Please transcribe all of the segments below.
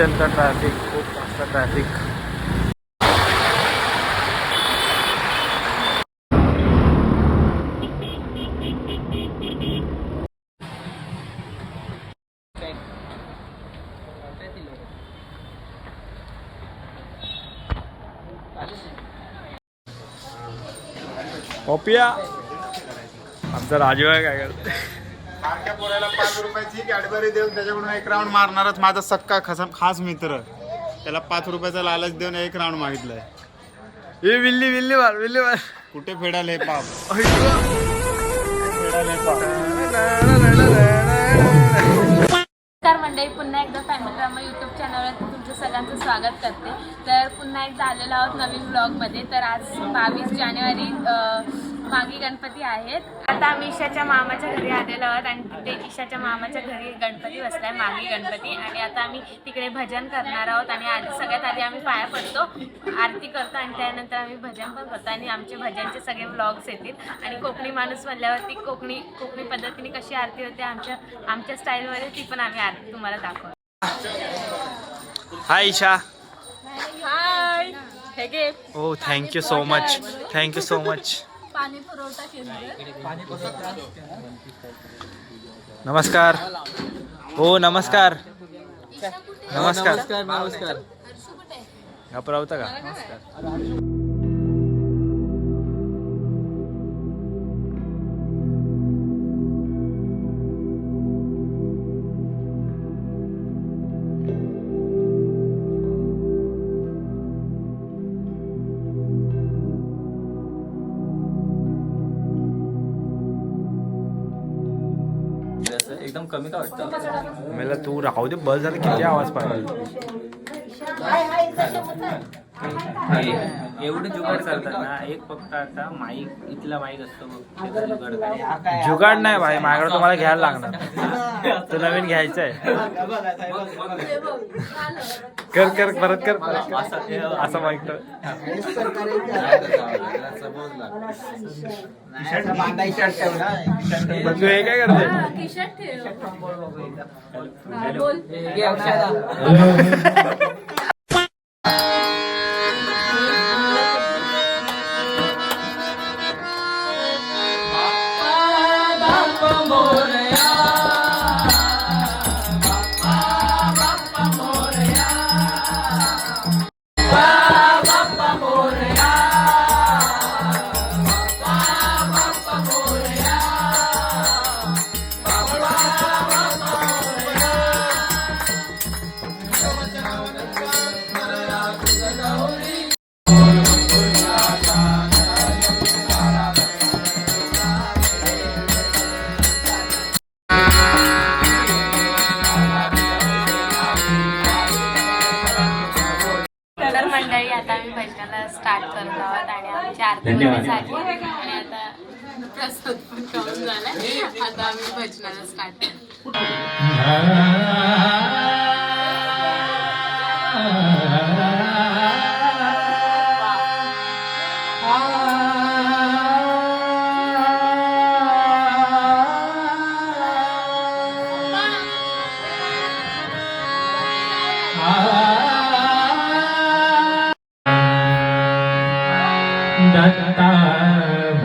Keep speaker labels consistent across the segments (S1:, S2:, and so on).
S1: अत्यंत ट्रॅफिक खूप जास्त ट्रॅफिक पपिया आमचा राजू आहे काय करते?
S2: बारक्या पोराला पाच रुपयाची कॅडबरी देऊन त्याच्याकडून एक राऊंड मारणारच माझा सक्का खसा खास मित्र. त्याला पाच रुपयाचा लालच देऊन एक राऊंड मागितलाय.
S1: ए विल्ली विल्ली मार विल्ली मार.
S2: कुठे फेडाले? फेडाले पाप.
S3: नमस्कार मंडळी पुन्हा एकदा फॅमिली ड्रामा यूट्यूब चॅनलवर तुमचं सगळ्यांचं स्वागत करते. तर पुन्हा एकदा आलेलो आहोत नवीन ब्लॉगमध्ये तर आज बावीस जानेवारी अं, मागी गणपती आहेत. आता आम्ही ईशाच्या मामाच्या घरी आलेलो आहोत आणि तिथे ईशाच्या मामाच्या घरी गणपती बसलाय मागी गणपती. आणि आता आम्ही तिकडे भजन करणार आहोत आणि आधी सगळ्यात आधी आम्ही पाया पडतो आरती करतो आणि त्यानंतर आम्ही भजन पण करतो आणि आमचे भजनचे सगळे व्लॉग्स येतील. आणि कोकणी माणूस म्हणल्यावरती कोकणी कोकणी पद्धतीने कशी आरती होते आमच्या आमच्या स्टाईलमध्ये ती पण आम्ही आरती तुम्हाला दाखवतो.
S1: हाय ईशा
S3: हाय हे
S1: हो thank you so much thank you so much
S3: पाणी पुरवठा केंद्र.
S1: नमस्कार. हो नमस्कार. नमस्कार.
S4: नमस्कार
S1: घाबरा होता का?
S4: एकदम कमी का वाटतं.
S1: मला तू राहू दे बस झालं किती आवाज पाहिजे?
S4: एवढं जुगाड करतात ना एक फक्त आता माईक इथला माईक असतो त्याचा जुगाड.
S1: जुगाड नाही भाई माझ्याकडे तुम्हाला घ्यायला लागणार तो नवीन घ्यायचा आहे कर कर परत कर. असं माहीत बंधू हे काय करते
S3: आम्ही भजनाला स्टार्ट करतो
S4: नमो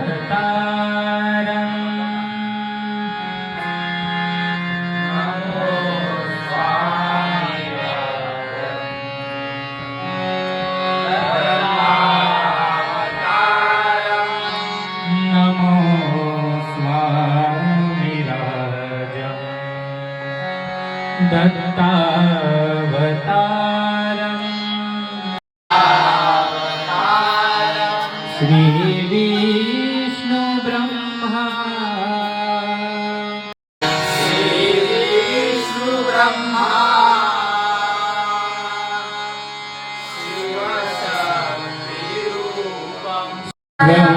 S4: दत्तावतारम्। श्रीविष्णु ब्रह्मा श्रीविष्णु ब्रह्मा। स्वयं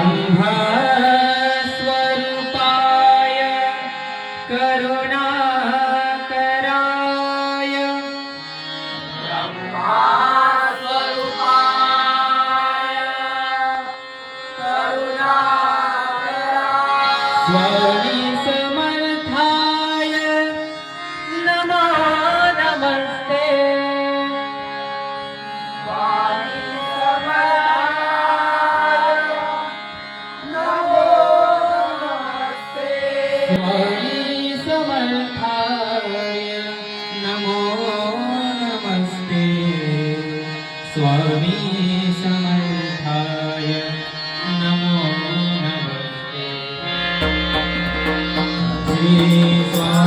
S4: 一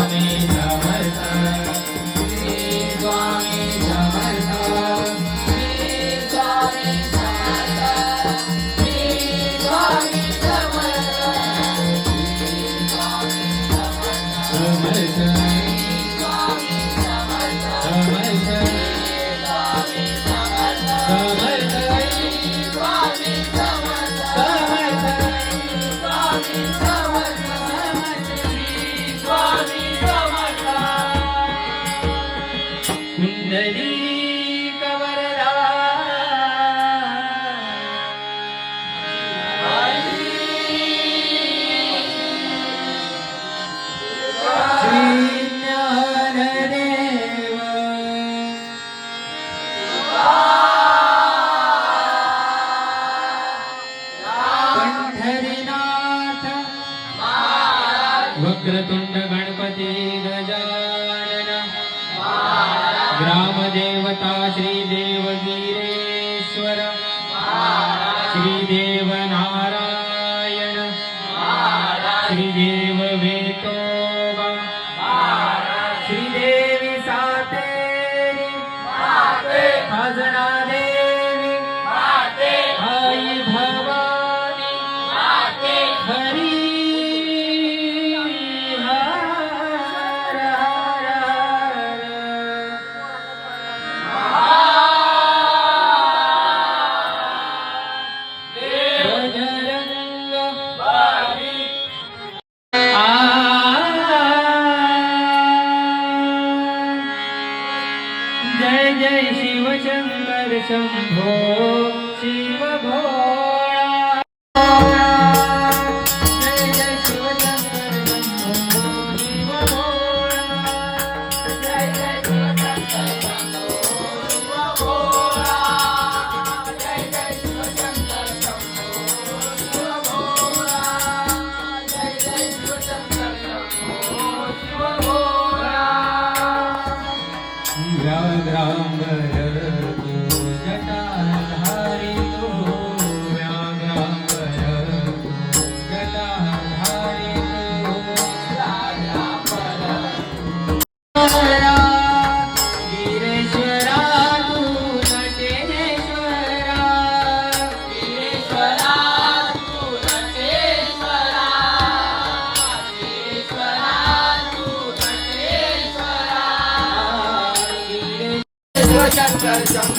S4: Amen.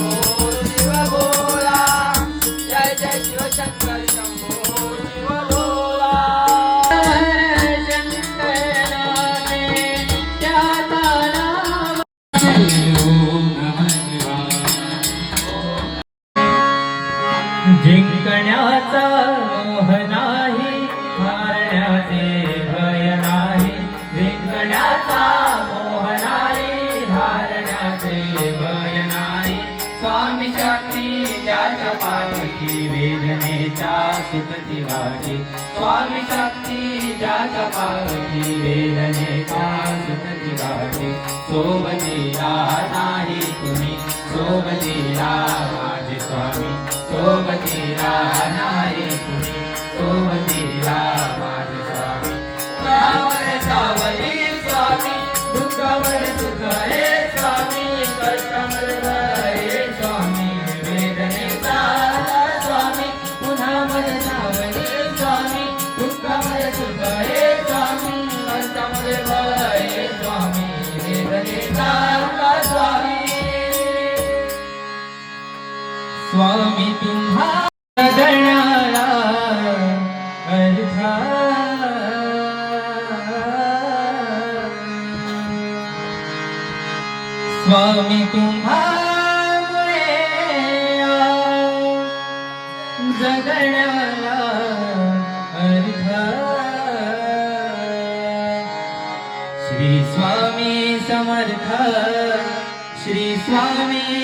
S4: Oh. विभागी स्वामी शक्ती जाता पावती वेदने का सुखती गाठी सोबतीला नाही तुम्ही सोबतीला माझे स्वामी. सोबतीला नाही तुम्ही सोबतीला माझे स्वामी. सावले स्वामी दुःखावर स्वामी तुम्हामुळे जगण्याला अर्थ श्री स्वामी समर्थ। श्री स्वामी